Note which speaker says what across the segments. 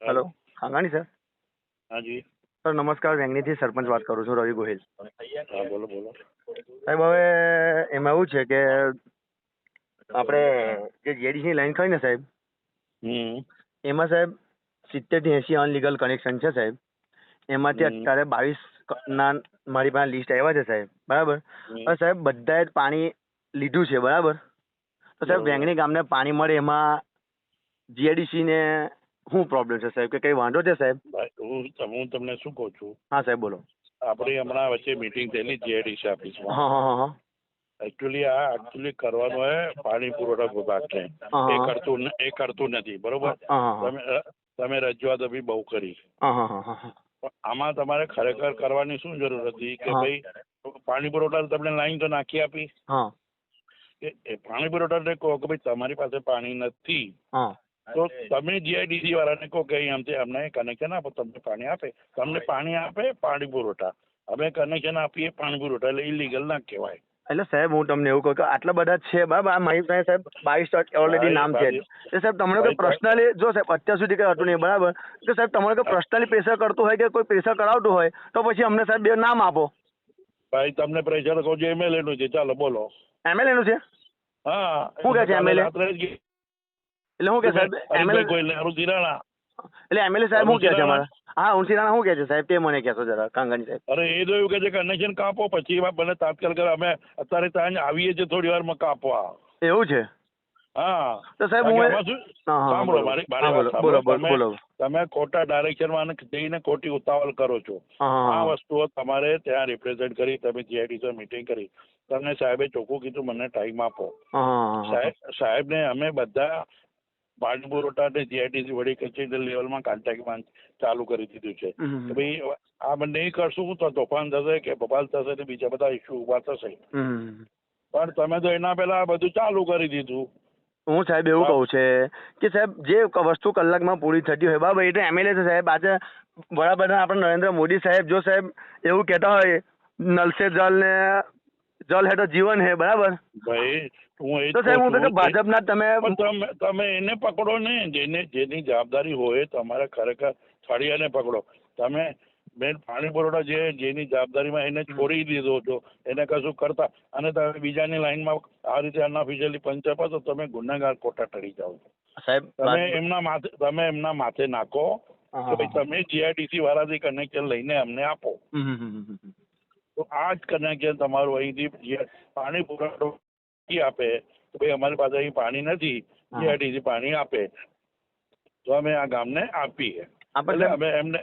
Speaker 1: Hello Khangani sir
Speaker 2: હાજી
Speaker 1: sir નમસ્કાર વેંગણીથી સરપંચ વાત કરું છું રવિ ગોહિલ.
Speaker 2: હા બોલો બોલો.
Speaker 1: સાહેબ હવે એમાં એવું છે કે આપણે જે જેડીસી લાઈન ખરી ને સાહેબ એમાં સાહેબ સિત્તેરથી એંસી અનલીગલ કનેક્શન છે સાહેબ. એમાંથી અત્યારે બાવીસ ના મારી પાસે લિસ્ટ આવ્યા છે સાહેબ બરાબર? સાહેબ બધાએ પાણી લીધું છે બરાબર? તો સાહેબ. વેંગણી ગામને પાણી મળે એમાં જીએડીસી ને શું પ્રોબ્લેમ છે સાહેબ? કે કઈ વાંધો છે સાહેબ?
Speaker 2: હું હું તમને શું કહું છું?
Speaker 1: હા સાહેબ બોલો.
Speaker 2: આપણે હમણાં વચ્ચે મીટિંગ થયેલી જીઆઈડીસી ઓફિસમાં
Speaker 1: હા હા હા
Speaker 2: એકચ્યુઅલી આ એકચ્યુઅલી કરવાનું હે પાણી પુરવઠા વિભાગ
Speaker 1: છે.
Speaker 2: એ કરતું એ કરતું નથી બરોબર? તમે તમે રજૂઆત બી બહુ કરી. આમાં તમારે ખરેખર કરવાની શું જરૂર હતી? કે ભાઈ પાણી પુરવઠા તમને લાઈન તો નાખી આપી. પાણી પુરવઠાને કહો કે ભાઈ તમારી પાસે પાણી નથી. તો તમે જીઆઈડીસી વાળાને કહો કે અહીં આમથી અમને કનેક્શન આપો તમને પાણી આપે. તમને પાણી આપે પાણી પુરવઠા. અમે કનેક્શન આપીએ પાણી પુરવઠા એટલે ઇલીગલ ના કહેવાય.
Speaker 1: એટલે સાહેબ હું તમને એવું કહું કે આટલા બધા છે બરાબર આ મારી પાસે સાહેબ બાવીસ ઓલરેડી નામ છે. જ. સાહેબ તમને કોઈ
Speaker 2: પ્રશ્નલી
Speaker 1: પર્સનલી જો સાહેબ અત્યાર સુધી કઈ હતું નહીં બરાબર? તો સાહેબ તમારે કોઈ પર્સનલી પ્રેશર કરતું હોય કે કોઈ પ્રેશર કરાવતું હોય તો પછી અમને સાહેબ બે નામ આપો.
Speaker 2: ભાઈ તમને પ્રેશર કહું છું એમએલએ નું છે. ચાલો બોલો.
Speaker 1: એમએલએ નું છે?
Speaker 2: હા.
Speaker 1: શું કહે છે
Speaker 2: જ
Speaker 1: એટલે શું કે સાહેબ એમએલએ એટલે એમએલએ સાહેબ શું કે છે અમારા? હા ઉનસીરાણા શું કે છે સાહેબ? તે મને કહેશો જરા કાંગણી સાહેબ.
Speaker 2: અરે એ તો એવું કે છે કનેક્શન કાપો પછી ભલે તાત્કાલિક અમે અત્યારે ત્યાં આવીએ છીએ થોડી વારમાં કાપવા.
Speaker 1: એવું છે?
Speaker 2: હા.
Speaker 1: તો સાહેબ હું
Speaker 2: સાંભળો મારી
Speaker 1: બોલો, બોલો.
Speaker 2: તમે ખોટા ડાયરેક્શનમાં જઈને ખોટી ઉતાવળ કરો છો. આ. વસ્તુઓ તમારે ત્યાં રિપ્રેઝેન્ટ કરી તમે જીઆઈડીસી મિટિંગ કરી. તમને સાહેબે ચોખ્ખું કીધું મને ટાઈમ આપો. સાહેબ સાહેબને અમે બધા પાણી પુરવઠા જીઆઈડીસી વડી કચેરી લેવલમાં કોન્ટેક્ટમાં ચાલુ કરી દીધું છે. કે ભાઈ આ બંને કરશું તો તોફાન થશે કે બબાલ થશે ને બીજા બધા ઇસ્યુ ઊભા થશે. પણ તમે તો એના પહેલા આ બધું ચાલુ કરી દીધું.
Speaker 1: હું સાહેબ એવું કહું છે કે સાહેબ જે વસ્તુ કલાકમાં પૂરી થતી હોય બરાબર એટલે એમએલએ છે સાહેબ આજે વડાપ્રધાન આપણે નરેન્દ્ર મોદી સાહેબ જો સાહેબ એવું કહેતા હોય નલસે જલ ને જલ હે તો જીવન હે બરાબર?
Speaker 2: ભાઈ હું એ
Speaker 1: તો સાહેબ હું ભાજપના તમે
Speaker 2: તમે તમે એને પકડો ને જેને જેની જવાબદારી હોય તમારે ખરેખર ફળિયાને પકડો. તમે બેન પાણી પુરવઠા જે જેની જવાબદારીમાં એને છોડી દીધો છો એને કશું કરતા અને તમે બીજાની લાઈનમાં આ રીતે અનઓફિશિયલી પંચ આપો તો તમે ગુનેગાર કોટા ટળી જાઓ છો.
Speaker 1: સાહેબ
Speaker 2: તમે એમના માથે તમે એમના માથે નાખો કે ભાઈ તમે જીઆઈડીસી વાળાથી કનેક્શન લઈને અમને આપો. તો આ જ કનેક્શન તમારું અહીંથી પાણી પુરવઠો ઈ આપે. કે ભાઈ અમારી પાસે અહીં પાણી નથી. જીઆઈડીસી પાણી આપે. તો અમે આ ગામને આપીએ. એટલે અમે એમને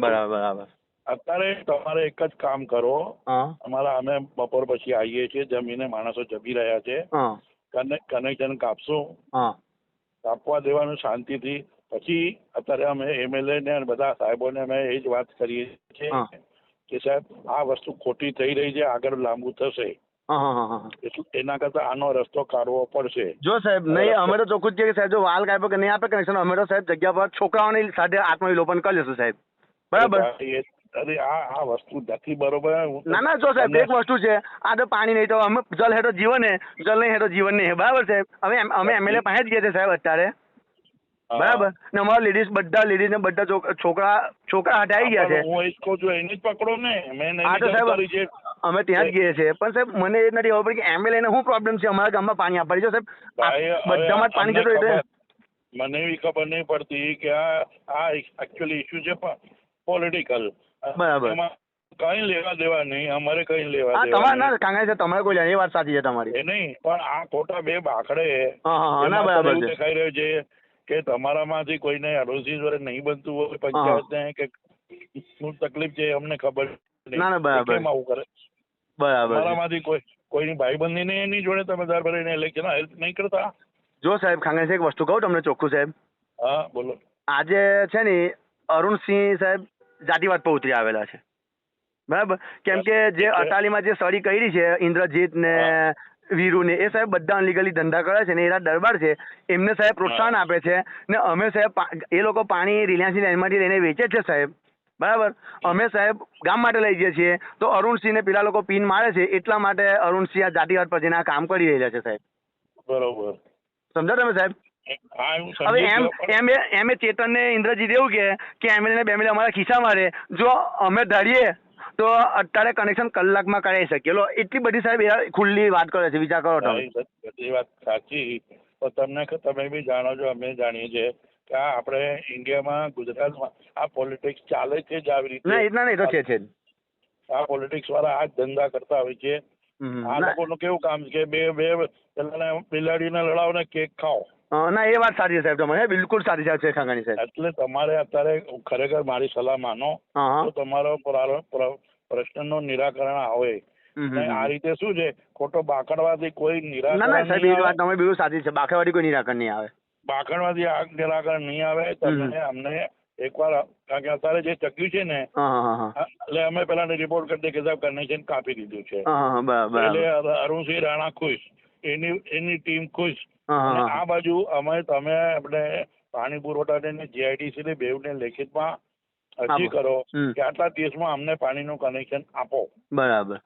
Speaker 1: બરાબર બરાબર.
Speaker 2: અત્યારે તમારે એક જ કામ કરો. અમારા અમે બપોર પછી આવીએ છીએ. જમીને માણસો જમી રહ્યા છે. કનેક્શન કાપશું. કાપવા દેવાનું શાંતિથી. પછી અત્યારે અમે એમએલએ ને બધા બધા સાહેબોને અમે એ જ વાત કરીએ છીએ કે સાહેબ આ વસ્તુ ખોટી થઈ રહી છે. આગળ લાંબુ થશે. એના કરતા આનો રસ્તો કાઢવો પડશે.
Speaker 1: જો સાહેબ નહીં અમે તો ચોખ્ખું જ કે સાહેબ જો વાલ કાપ્યો કે નહીં આપે કનેક્શન અમે તો સાહેબ જગ્યા પર છોકરાઓની સાથે આત્મવિલોપન કરી લેશું સાહેબ. બરાબર?
Speaker 2: અરે આ આ વસ્તુ નથી બરોબર.
Speaker 1: ના ના જો સાહેબ એક વસ્તુ છે. આ તો પાણી નહીં તો અમે જલ હેઠો જીવન હે. જલ નહીં હેઠો જીવન નહીં બરાબર સાહેબ? અમે અમે એમએલએ પાસે જ ગયા છે સાહેબ અત્યારે. બરાબર? ને અમારા લેડીઝ બધા લેડીઝ ને બધા છોકરા છોકરા હટાઈ ગયા છે.
Speaker 2: હું એ કહું છું એને જ પકડો ને. મેં
Speaker 1: હા તો
Speaker 2: છે
Speaker 1: સાહેબ અમે ત્યાં જ ગઈએ છીએ. પણ સાહેબ મને એ નથી ખબર કે એમએલએ ને શું પ્રોબ્લેમ છે? અમારા ગામમાં પાણી આપવા જો સાહેબ. બધામાં જ પાણી જતો એટલે
Speaker 2: મને એવી ખબર નહીં પડતી કે આ આ એકચ્યુઅલી ઇશ્યુ છે પોલિટિકલ
Speaker 1: બરાબર.
Speaker 2: કઈ લેવા દેવા નહીં. અમારે કઈ લેવા દેવા
Speaker 1: તમારે ના કાંગા છે તમારે કોઈ એ વાત સાચી છે તમારી.
Speaker 2: એ નહીં પણ આ ખોટા બે બાખડે
Speaker 1: ના બરાબર
Speaker 2: દેખાઈ રહ્યો છે કે તમારામાંથી કોઈને અડોશી જોડે નહીં બનતું હોય પંચાયતને કે શું તકલીફ છે અમને ખબર
Speaker 1: ના, ના, બરાબર.
Speaker 2: કેમ આવું કરે?
Speaker 1: બરાબર
Speaker 2: મારામાંથી કોઈ કોઈની ભાઈબંધી નહીં એની જોડે તમે દર ભરીને ઇલેક્શન હેલ્પ નહીં કરતા.
Speaker 1: જો સાહેબ ખાંગા છે એક વસ્તુ કહું તમને ચોખ્ખું સાહેબ.
Speaker 2: હા બોલો.
Speaker 1: આજે છે ને અરુણસિંહ સાહેબ જાતિવાદ પર ઉતરી આવેલા છે. બરાબર? કેમ કે જે અટાલીમાં જે સળી કરી છે ઇન્દ્રજીત ને વીરુ ને એ સાહેબ બધા અનલીગલી ધંધા કરે છે ને એના દરબાર છે. એમને સાહેબ પ્રોત્સાહન આપે છે ને અમે સાહેબ એ લોકો પાણી રિલાયન્સની લાઈનમાંથી લઈને વેચે છે સાહેબ. બરાબર? અમે સાહેબ ગામ માટે લઈ જઈએ છીએ. તો અરુણસિંહ ને પેલા લોકો પિન મારે છે એટલા માટે અરુણસિંહ આ જાતિવાદ પર જઈને આ કામ કરી રહ્યા છે સાહેબ.
Speaker 2: બરોબર.
Speaker 1: સમજા તમે સાહેબ? હવે એમ એમ એમ એ ચેતન ને ઇન્દ્રજીત એવું કે કે એમએલએ ને બેમએલએ અમારા ખિસ્સા મારે. જો અમે ધારીએ તો અત્યારે કનેક્શન કલાકમાં કરાવી શકીએ. લો એટલી બધી સાહેબ એ ખુલ્લી વાત કરે છે વિચાર કરો તમે.
Speaker 2: બધી વાત સાચી. પણ તમને તમે બી જાણો છો અમે જાણીએ છીએ. કે આ આપણે ઇન્ડિયામાં ગુજરાતમાં આ પોલિટિક્સ ચાલે છે જ આવી
Speaker 1: ના
Speaker 2: રીતે
Speaker 1: એટલા નહીં તો છે છે
Speaker 2: આ પોલિટિક્સ વાળા આ જ ધંધા કરતા હોય છે. આ લોકોનું કેવું કામ છે કે બે બે પેલા બિલાડીને લડાવો ને કેક ખાઓ.
Speaker 1: ના એ વાત સાચી છે સાહેબ તમારે. બિલકુલ સાચી છે ખાંગાની સાહેબ.
Speaker 2: એટલે તમારે અત્યારે ખરેખર મારી સલાહ માનો તો તમારો પ્રશ્નનો પ્ર- નિરાકરણ આવે. આ રીતે શું છે? ખોટો બાકડવાથી કોઈ
Speaker 1: ના ના સાહેબ એ વાત તમે બિલકુલ સાચી છે. બાકડવાથી કોઈ નિરાકરણ નહીં આવે.
Speaker 2: બાકડવાથી આગ નિરાકરણ નહીં આવે તમે અમને એકવાર કારણ કે અત્યારે જે ચક્યું છે ને એટલે અમે પેલા રિપોર્ટ કરી દે કે સાહેબ કનેક્શન કાપી દીધું છે. એટલે અરુણસિંહ રાણા ખુશ એની એની ટીમ ખુશ. આ બાજુ અમે તમે આપણે પાણી પુરવઠા ને જીઆઈડીસી ને બેવને લેખિતમાં અરજી કરો કે આટલા દિવસમાં અમને પાણીનું કનેક્શન આપો.
Speaker 1: બરાબર.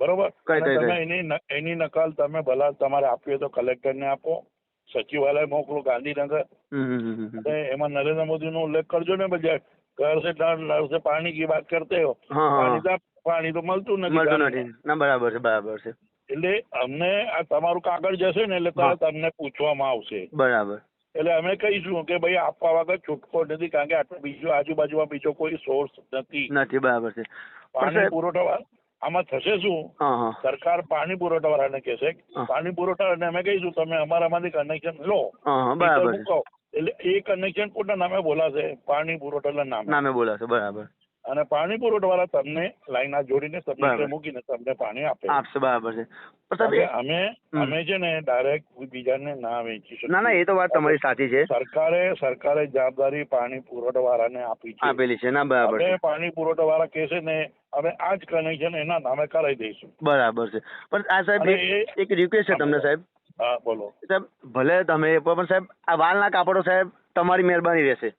Speaker 2: બરોબર? તમે એની એની નકલ તમે ભલા તમારે આપવી હોય તો કલેક્ટરને આપો. સચિવાલય મોકલો ગાંધીનગર. એમાં નરેન્દ્ર मोदी નો ઉલ્લેખ કરજો ને બજેટ કર સે નળ સે પાણી કી વાત કરતે
Speaker 1: હો.
Speaker 2: પાણી તો મળતું નથી
Speaker 1: બરાબર છે બરાબર છે.
Speaker 2: એટલે અમને આ તમારું કાગળ જશે ને એટલે તરત અમને પૂછવામાં આવશે.
Speaker 1: બરાબર.
Speaker 2: એટલે અમે કહીશું કે ભાઈ આપવા વગર છૂટકો નથી કારણ કે આટલો બીજો આજુબાજુમાં બીજો કોઈ સોર્સ નથી.
Speaker 1: નથી બરાબર છે. પાણી
Speaker 2: પુરવઠા આમાં થશે શું? સરકાર પાણી પુરવઠા વાળાને કહેશે. પાણી પુરવઠા અને અમે કહીશું તમે અમારામાંથી કનેક્શન લો. એટલે એ કનેક્શન કોના નામે બોલાશે? પાણી પુરવઠાના નામે.
Speaker 1: નામે બોલાશે બરાબર.
Speaker 2: અને પાણી પુરવઠા વાળા તમને લાઈન આ જોડીને. સબમિટર મૂકીને તમને પાણી આપે.
Speaker 1: આપશે બરાબર છે.
Speaker 2: અમે અમે છે ને ડાયરેક્ટ બીજાને ના વેચી શકીએ.
Speaker 1: ના ના એ તો વાત તમારી સાચી છે.
Speaker 2: સરકારે સરકારે જવાબદારી પાણી પુરવઠાવાળાને આપી છે.
Speaker 1: આપેલી છે ના બરાબર છે.
Speaker 2: પાણી પુરવઠાવાળા કહેશે ને હવે આ જ કનેક્શન એના નામે કરાવી દઈશું.
Speaker 1: બરાબર છે. પણ આ સાહેબ એક રિક્વેસ્ટ છે તમને સાહેબ.
Speaker 2: હા બોલો.
Speaker 1: સાહેબ ભલે તમે પણ સાહેબ આ વાલના કાપડો સાહેબ તમારી મહેરબાની રહેશે.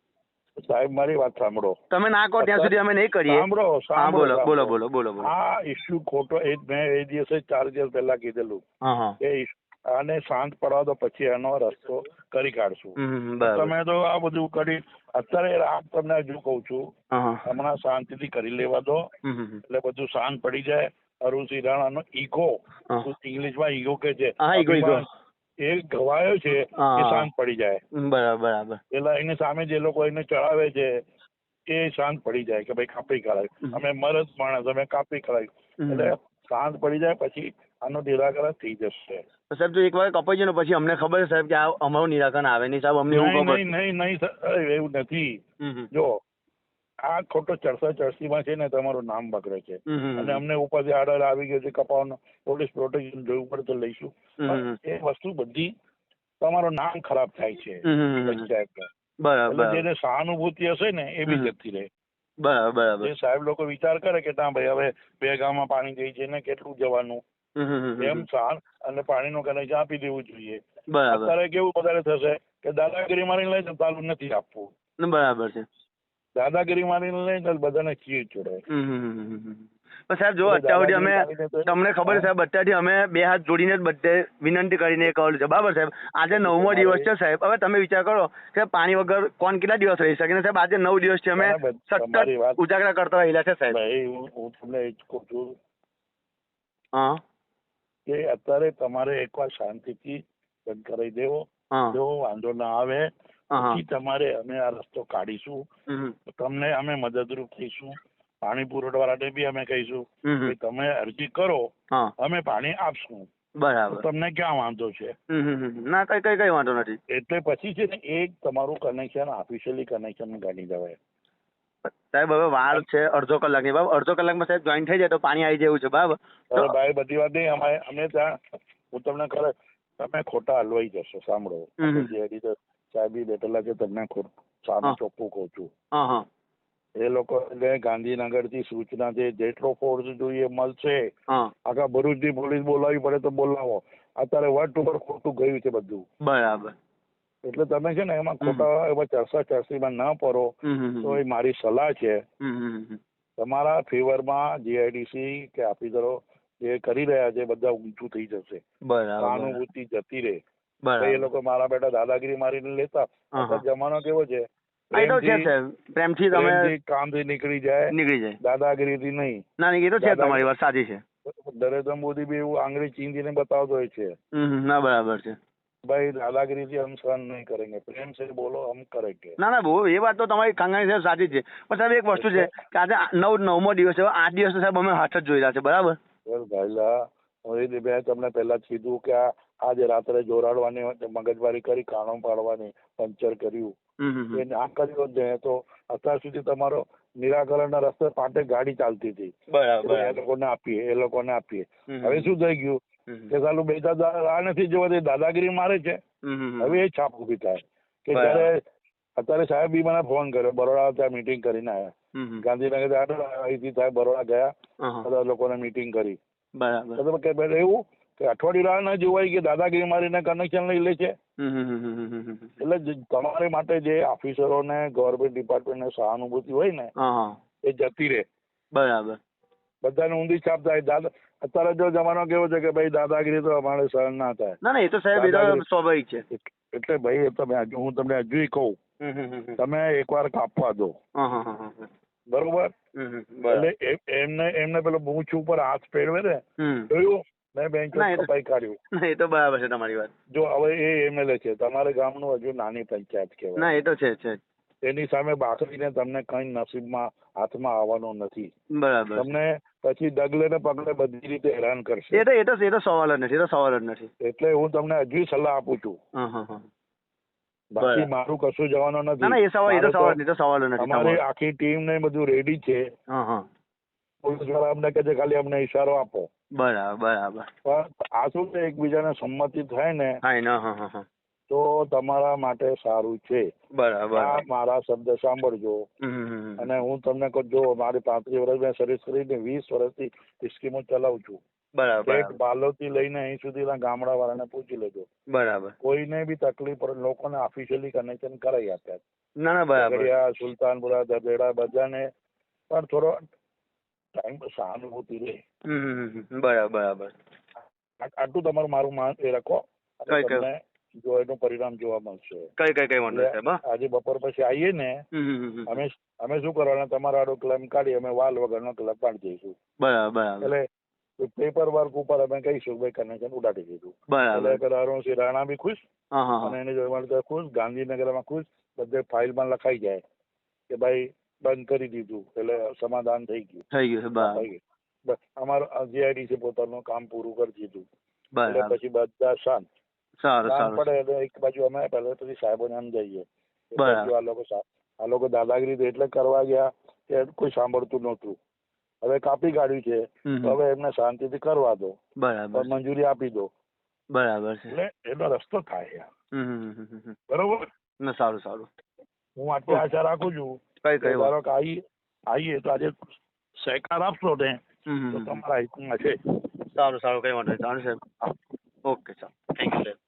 Speaker 2: સાહેબ મારી વાત સાંભળો.
Speaker 1: તમે ના કહો ત્યાં સુધી અમે નહીં કરીએ.
Speaker 2: સાંભળો સાંભળો
Speaker 1: બોલો બોલો બોલો બોલો
Speaker 2: આ ઇસ્યુ ખોટો એ મેં એ દિવસે ચાર દિવસ પહેલા કીધેલું. કે આને શાંત પડવા દો પછી એનો રસ્તો કરી કાઢશું. તમે તો આ બધું કરી અત્યારે રાત તમને હજુ કઉ છું હમણાં શાંતિથી કરી લેવા દો. એટલે બધું શાંત પડી જાય. અરુણસિંહ રાણાનો ઈગો. ઇંગ્લિશમાં ઈગો કે છે? એ ઘવાયો છે એ શાંત પડી જાય.
Speaker 1: બરાબર બરાબર.
Speaker 2: એટલે એની સામે જે લોકો એને ચડાવે છે એ શાંત પડી જાય કે ભાઈ કાપી. કરાય. અમે મરદ માણસ અમે કાપી કરાય. એટલે શાંત પડી જાય પછી આનો નિરાકરણ થઈ જશે.
Speaker 1: સાહેબ જો એક વાર કપાઈ જાય પછી અમને ખબર છે સાહેબ કે આ અમારું નિરાકરણ આવે નહીં સાહેબ અમને એવું
Speaker 2: નહીં
Speaker 1: ખબર
Speaker 2: નહીં નહીં સર, એવું નથી. જો આ ખોટો ચરસા ચરસીમાં છે ને તમારું નામ બગડે છે. અને અમને ઉપરથી આડર આવી ગયો છે કપાવનો પોલીસ પ્રોટેક્શન જોવું પડે તો લઈશું. એ વસ્તુ બધી તમારું નામ ખરાબ થાય છે.
Speaker 1: બરાબર.
Speaker 2: જેને સહાનુભૂતિ હશે ને એ બી. જતી રહે.
Speaker 1: બરાબર બરાબર.
Speaker 2: સાહેબ લોકો વિચાર કરે કે ના ભાઈ હવે બે ગામમાં પાણી જઈ છે ને કેટલું જવાનું? એમ. સાર અને પાણીનું કનેક્શન આપી દેવું જોઈએ. અત્યારે કેવું વધારે થશે કે દાદાગીરી મારી લઈ ચાલુ નથી આપવું.
Speaker 1: બરાબર છે.
Speaker 2: દાદાગીરી મારીને નહીં તો બધાને ખીર ચડે.
Speaker 1: હમ, હમ, હમ, હમ, હમ. પણ સાહેબ જો
Speaker 2: એટલે
Speaker 1: અમે તમને ખબર છે સાહેબ અત્યારથી અમે બે હાથ જોડીને જ બધે વિનંતી કરીને એ છે. બરાબર સાહેબ? આજે નવમો દિવસ છે સાહેબ. હવે તમે વિચાર કરો કે પાણી વગર કોણ કેટલા દિવસ રહી શકે ને સાહેબ? આજે નવ દિવસથી અમે સતત ઉજાગરા કરતા રહેલા છે સાહેબ.
Speaker 2: હું તમને એ જ કહું છું
Speaker 1: હા.
Speaker 2: કે અત્યારે તમારે એકવાર શાંતિથી બંધ કરાવી દેવો. જો વાંધો ના આવે
Speaker 1: હા.
Speaker 2: તમારે અમે આ રસ્તો કાઢીશું. તમને અમે મદદરૂપ થઈશું. પાણી પુરવઠાવાળાને બી અમે કહીશું કે તમે અરજી કરો અમે પાણી આપશું.
Speaker 1: બરાબર.
Speaker 2: તમને ક્યાં વાંધો છે.
Speaker 1: ના કઈ કઈ કઈ વાંધો નથી.
Speaker 2: એટલે પછી છે ને એક તમારું કનેક્શન ઓફિશિયલી કનેક્શન ગણી દેવાય
Speaker 1: સાહેબ હવે વાર છે અડધો કલાકની. બાબ અડધો કલાકમાં સાહેબ જોઈન થઈ જાય તો પાણી આવી જાય છે. બરાબર?
Speaker 2: અરે ભાઈ બધી વાત નહીં. અમે અમે ત્યાં હું તમને ખરે તમે ખોટા હલવાઈ જશો સાંભળો. જે રીતે સાહેબી બેઠેલા છે તમને સામે ચોખ્ખું કહું છું. એ લોકો ગાંધીનગરથી સૂચના છે જેટલો ફોર્સ જોઈએ મળશે. આખા ભરૂચની પોલીસ બોલાવી પડે તો બોલાવો. અત્યારે વર્ડ ઉપર ખોટું ગયું છે બધું.
Speaker 1: બરાબર.
Speaker 2: એટલે તમે છે ને એમાં ખોટા એમાં ચર્ચા ચર્ચીમાં ના પડો તો એ મારી સલાહ છે. તમારા માં ફેવરમાં જીઆઈડીસી કે આપી દરો જે કરી રહ્યા છે બધા ઊંચું થઈ જશે. સહાનુભૂતિ જતી રહે. એ લોકો મારા બેટા દાદાગીરી મારીને લેતા.
Speaker 1: હા, હા.
Speaker 2: જમાનો કેવો છે?
Speaker 1: હા,
Speaker 2: પ્રેમથી-
Speaker 1: તમે
Speaker 2: કામ કામથી નીકળી જાય.
Speaker 1: નીકળી જાય.
Speaker 2: દાદાગીરીથી નહીં.
Speaker 1: ના એ તો છે તમારી વાત સાચી છે.
Speaker 2: નરેન્દ્ર મોદી બી એવું આંગળી ચીંધીને બતાવતો હોય છે.
Speaker 1: ના બરાબર છે.
Speaker 2: ભાઈ દાદાગીરીથી હમ સહન નહીં કરેંગે પ્રેમ છે બોલો હમ કરેંગે
Speaker 1: ના ના બહુ એ વાત તો તમારી કાંગાણી સાહેબ સાચી છે. પણ સાહેબ એક વસ્તુ છે કે આજે નવ નવમો દિવસ છે. આઠ દિવસ સાહેબ અમે હાથ જ જોઈ રહ્યા છે બરાબર?
Speaker 2: ભાઈલા હવે મેં તમને પહેલા જ કીધું કે આ આજે રાત્રે જોરાડવાની મગજમારી કરી કાણો પાડવાની પંચર કર્યું. એ ના કર્યો જ તો અત્યાર સુધી તમારો નિરાકરણના રસ્તે પાટે ગાડી ચાલતી હતી. એ લોકોને આપીએ એ લોકોને આપીએ. હવે શું થઈ ગયું. કે સાલું બે આ નથી જોવા તે દાદાગીરી મારે છે. હવે એ છાપ ઊભી થાય. કે જયારે અત્યારે સાહેબ બી મને ફોન કર્યો બરોડા ત્યાં મીટિંગ કરીને આવ્યા. ગાંધીનગર અહીંથી સાહેબ બરોડા ગયા. બધા લોકોને મીટિંગ કરી.
Speaker 1: બરાબર.
Speaker 2: એવું કે અઠવાડિયું ના જોવાય કે દાદાગીરી મારીને કનેક્શન લઈ લે છે. એટલે તમારે માટે જે ઓફિસરોને ગવર્મેન્ટ ડિપાર્ટમેન્ટને સહાનુભૂતિ હોય ને એ જતી રહે.
Speaker 1: બરાબર.
Speaker 2: બધાને ઊંધી છાપ થાય. દાદા અત્યારે જો જમાનો કેવો છે કે ભાઈ દાદાગીરી તો અમારે સહન ના થાય.
Speaker 1: ના ના એ તો સાહેબ એ તો સ્વાભાવિક છે.
Speaker 2: એટલે ભાઈ એ તમે હું તમને હજુ કહું. તમે એકવાર કાપવા દો. બરોબર? એટલે એમને એમને પેલો મૂછ ઉપર હાથ ફેરવે ને. જોયું? મેં બેંક કપાઈ કાઢ્યું.
Speaker 1: ના એ તો બરાબર છે તમારી વાત.
Speaker 2: જો હવે એ એમએલએ છે તમારે ગામનું હજુ નાની પંચાયત કહેવાય.
Speaker 1: ના એ તો છે છે.
Speaker 2: એની સામે બાકરીને તમને કઈ નસીબમાં હાથમાં આવવાનું નથી.
Speaker 1: બરાબર.
Speaker 2: તમને પછી ડગલે ને પગલે બધી રીતે હેરાન કરશે.
Speaker 1: એ તો એ તો એ તો સવાલ જ નથી એ તો સવાલ જ નથી.
Speaker 2: એટલે હું તમને હજુ સલાહ આપું છું. બાકી. મારું કશું જવાનું નથી.
Speaker 1: ના એ સવાલ એ તો સવાલ એ તો સવાલ નથી
Speaker 2: અમારી આખી ટીમ ને બધું રેડી છે.
Speaker 1: હા હા.
Speaker 2: પોલીસવાળા અમને કહે છે ખાલી અમને ઈશારો આપો.
Speaker 1: બરાબર બરાબર.
Speaker 2: પણ આ શું છે એકબીજાને સંમતિ થાય ને
Speaker 1: હા હા હા હા.
Speaker 2: તો તમારા માટે સારું છે.
Speaker 1: બરાબર.
Speaker 2: આ મારા શબ્દ સાંભળજો. અને હું તમને કહું જો મારી પાંત્રીસ વર્ષ મેં સર્વિસ કરીને વીસ વર્ષથી સ્કીમો ચલાવું છું.
Speaker 1: બરાબર.
Speaker 2: એક બાલોથી લઈને અહીં સુધીના ગામડા વાળાને પૂછી લેજો.
Speaker 1: બરાબર.
Speaker 2: કોઈને બી તકલીફ પડે લોકોને ઓફિશિયલી કનેક્શન કરાવી આપ્યા
Speaker 1: ના ના બરાબર.
Speaker 2: સુલતાનપુરા દબેડા બધાને પણ થોડો સહાનુભૂતિ રહે.
Speaker 1: બરાબર બરાબર.
Speaker 2: આટલું તમારું મારું માન એ રાખો. તમને જો એનું પરિણામ જોવા મળશે.
Speaker 1: કઈ કઈ કઈ વાંધો સાહેબ
Speaker 2: આજે બપોર પછી આવીએ ને. અમે અમે શું કરવાના તમારા આડો ક્લેમ કાઢી અમે વાલ વગરનો ક્લેમ પાડી દઈશું
Speaker 1: બરાબર
Speaker 2: એટલે પેપર વર્ક ઉપર અમે કહીશું ભાઈ કનેક્શન ઉડાડી દીધું.
Speaker 1: બરાબર.
Speaker 2: એટલે કદાચ રાણા બી ખુશ અને એને જોડે ખુશ ગાંધીનગરમાં ખુશ બધે ફાઇલમાં લખાઈ જાય કે ભાઈ બંધ કરી દીધું એટલે સમાધાન થઈ ગયું.
Speaker 1: થઈ ગયું
Speaker 2: બસ. અમારો જીઆઈડી જીઆઈડીસી પોતાનું કામ પૂરું કરી દીધું. એટલે પછી બધા શાંત. શાંત પડે એટલે એક બાજુ અમે પહેલા પછી સાહેબોને આમ જઈએ. આ લોકો આ લોકો દાદાગીરી એટલે કરવા ગયા કે કોઈ સાંભળતું નહોતું. હવે કાપી કાઢ્યું છે. તો હવે એમને શાંતિથી કરવા દો.
Speaker 1: બરાબર
Speaker 2: મંજૂરી આપી દો.
Speaker 1: બરાબર છે.
Speaker 2: એટલે એનો રસ્તો થાય. બરોબર?
Speaker 1: ના સારું સારું.
Speaker 2: હું આટલી આશા રાખું છું
Speaker 1: કઈ કઈ
Speaker 2: ધારો કે આવીએ આવીએ તો આજે સહકાર આપશો ને તો તમારા હિતમાં છે.
Speaker 1: સારું સારું કઈ વાંધો નહીં. સાહેબ. ઓકે ચાલો. થેન્ક યુ સાહેબ